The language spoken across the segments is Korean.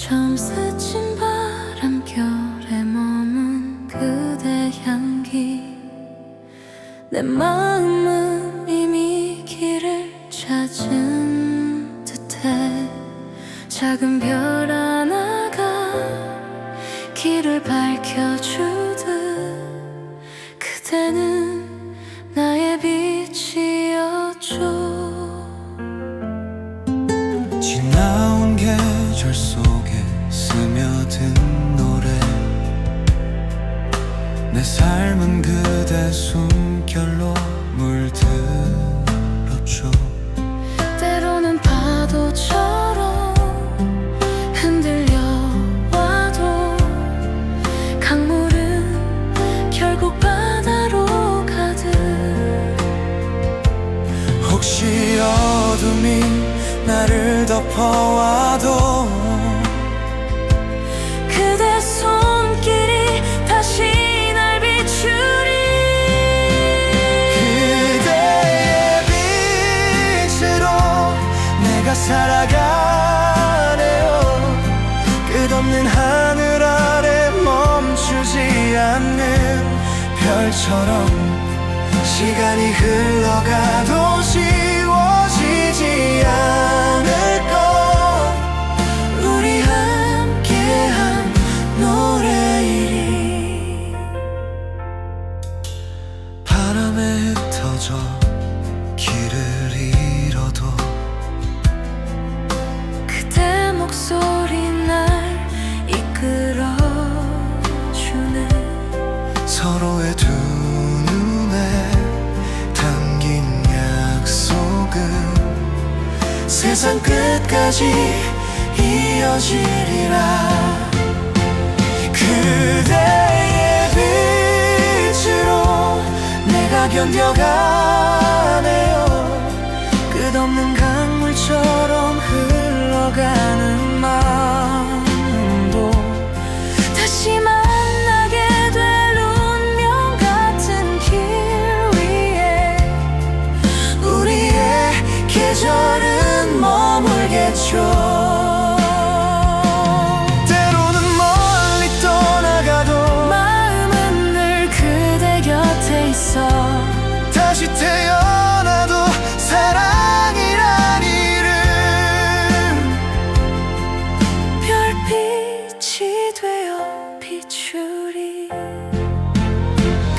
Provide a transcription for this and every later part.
처음 스친 바람결에 머문 그대 향기. 내 마음은 이미 길을 찾은 듯해. 작은 별 하나가 길을 밝혀주듯 그대는 나의 빛이었죠. 지나온 계절 속 에 스며든 노래. 내 삶은 그대 숨결로 물들었죠. 때로는 파도처럼 흔들려와도 강물은 결국 바다로 가듯 혹시 어둠이 나를 덮어와도 살아가네요. 끝없는 하늘 아래 멈추지 않는 별처럼 시간이 흘러가도 지워지지 않을 것. 우리 함께한 노래일이 바람에 흩어져 세상 끝까지 이어지리라. 그대의 빛으로 내가 견뎌가네요. 끝없는 강물처럼 흘러가는 마음도 다시 만나게 될 운명 같은 길 위에 우리의 계절 빛이 되어 비추리.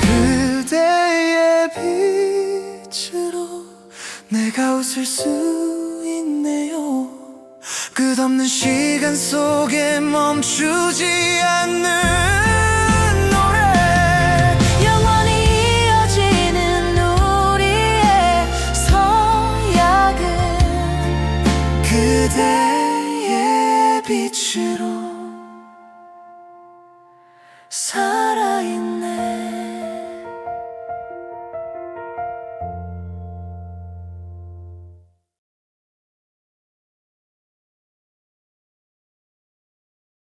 그대의 빛으로 내가 웃을 수 있네요. 끝없는 시간 속에 멈추지 않는 노래. 영원히 이어지는 우리의 서약은 그대의 빛으로 사